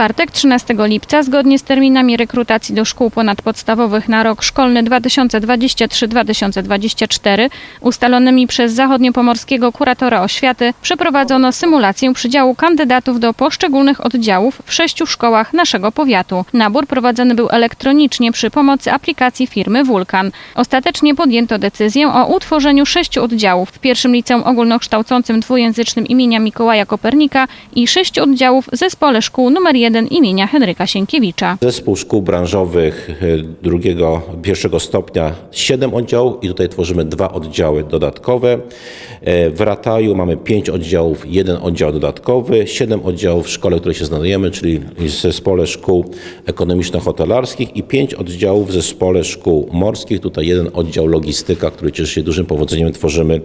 czwartek, 13 lipca, zgodnie z terminami rekrutacji do szkół ponadpodstawowych na rok szkolny 2023-2024, ustalonymi przez zachodniopomorskiego kuratora oświaty, przeprowadzono symulację przydziału kandydatów do poszczególnych oddziałów w sześciu szkołach naszego powiatu. Nabór prowadzony był elektronicznie przy pomocy aplikacji firmy Vulkan. Ostatecznie podjęto decyzję o utworzeniu sześciu oddziałów w pierwszym liceum ogólnokształcącym dwujęzycznym imienia Mikołaja Kopernika i sześciu oddziałów w zespole szkół nr 1 imienia Henryka Sienkiewicza. Zespół szkół branżowych e, drugiego, pierwszego stopnia 7 oddziałów i tutaj tworzymy dwa oddziały dodatkowe. E, W Rataju mamy 5 oddziałów, jeden oddział dodatkowy, 7 oddziałów w szkole, w której się znajdujemy, czyli w zespole szkół ekonomiczno-hotelarskich i 5 oddziałów w zespole szkół morskich. Tutaj jeden oddział logistyka, który cieszy się dużym powodzeniem, tworzymy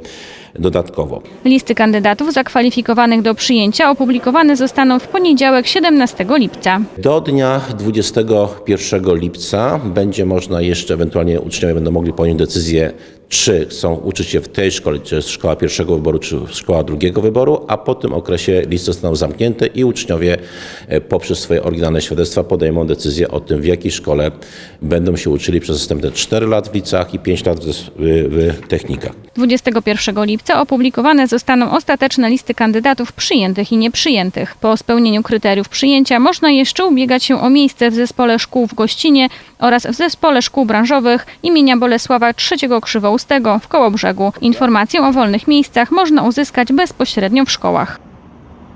dodatkowo. Listy kandydatów zakwalifikowanych do przyjęcia opublikowane zostaną w poniedziałek 17 lipca. Do dnia 21 lipca będzie można jeszcze, ewentualnie uczniowie będą mogli podjąć decyzję, czy chcą uczyć się w tej szkole, czy jest szkoła pierwszego wyboru, czy szkoła drugiego wyboru, a po tym okresie listy zostaną zamknięte i uczniowie e, poprzez swoje oryginalne świadectwa podejmą decyzję o tym, w jakiej szkole będą się uczyli przez następne 4 lat w liceach i 5 lat w, w, technikach. 21 lipca opublikowane zostaną ostateczne listy kandydatów przyjętych i nieprzyjętych. Po spełnieniu kryteriów przyjęcia można jeszcze ubiegać się o miejsce w zespole szkół w Gościnie oraz w zespole szkół branżowych imienia Bolesława III Krzywoustego w Kołobrzegu. Informację o wolnych miejscach można uzyskać bezpośrednio w szkołach.